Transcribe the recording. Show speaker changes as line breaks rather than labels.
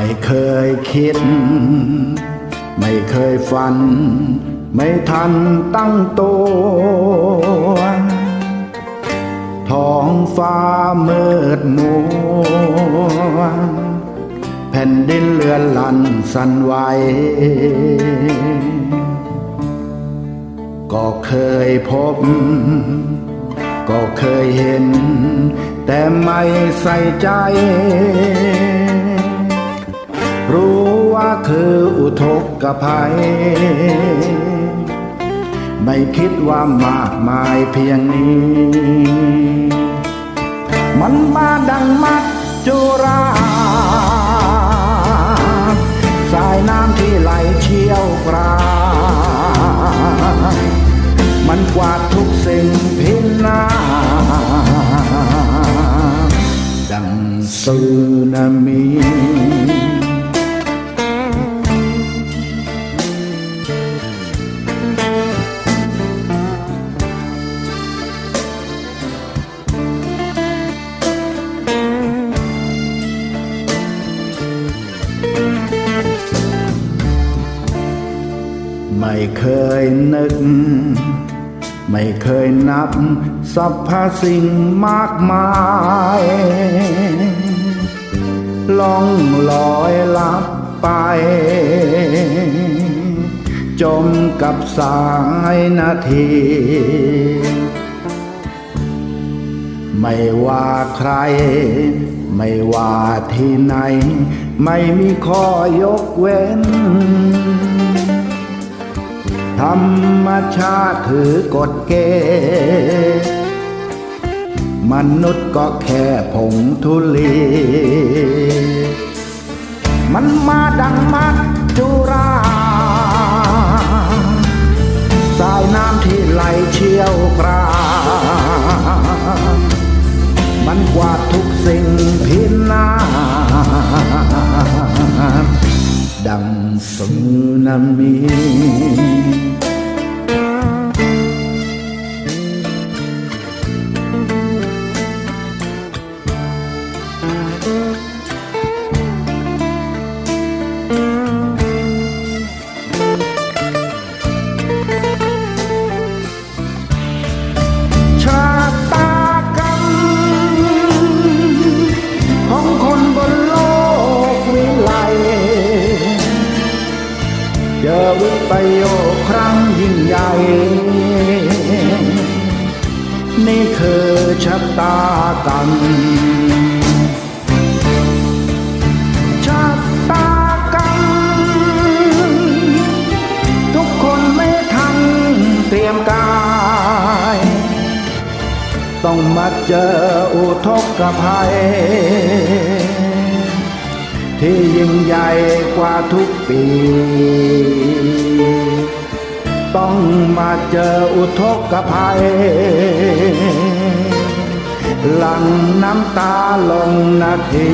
ไม่เคยคิด ไม่เคยฝัน ไม่ทันตั้งตัวท้องฟ้ามืดมัวแผ่นดินเลือนลันสั่นไหวก็เคยพบ ก็เคยเห็น แต่ไม่ใส่ใจ รู้ว่าคืออุทกภัย ไม่คิดว่ามากมายเพียงนี้ มันมาดังมัดจุราสายน้ำที่ไหลเชี่ยวกรากมันกวาดทุกสิ่งพินาศดังสึนามิ ไม่เคยนึก ไม่เคยนับสรรพสิ่งมากมายล่องลอยลับไป จมกับสายนาที ไม่ว่าใคร ไม่ว่าที่ไหน ไม่มีข้อยกเว้น ธรรมชาติถือกฎเกณฑ์มนุษย์ก็แค่ผงทุลี มันมาดังมัดจุราสายน้ำที่ไหลเชี่ยวกรา มันกวาดทุกสิ่งพินาศดังสึนามิ จอวิปโยคครั้งยิ่งใหญ่ นี่คือชะตากรรมชะตากรรมทุกคนไม่ทันเตรียมกาย ต้องมาเจออุทกภัย ที่ยิ่งใหญ่กว่าทุกปี ต้องมาเจออุทกภัย หลังน้ำตาลงนาที